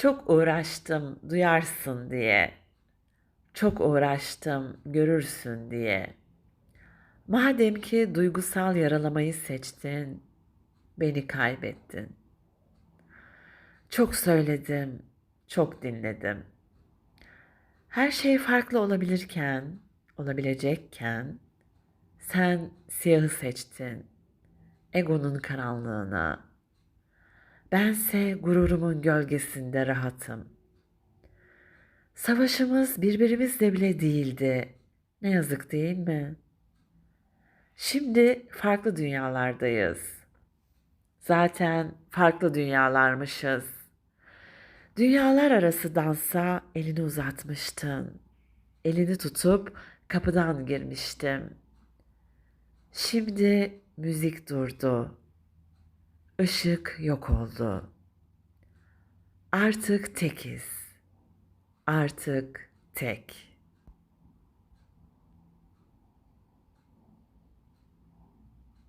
Çok uğraştım duyarsın diye. Çok uğraştım görürsün diye. Madem ki duygusal yaralamayı seçtin, beni kaybettin. Çok söyledim, çok dinledim. Her şey farklı olabilirken, olabilecekken sen siyahı seçtin. Egonun karanlığına. Bense gururumun gölgesinde rahatım. Savaşımız birbirimizle bile değildi. Ne yazık değil mi? Şimdi farklı dünyalardayız. Zaten farklı dünyalarmışız. Dünyalar arası dansa elini uzatmıştın. Elini tutup kapıdan girmiştim. Şimdi müzik durdu. Işık yok oldu. Artık tekiz. Artık tek.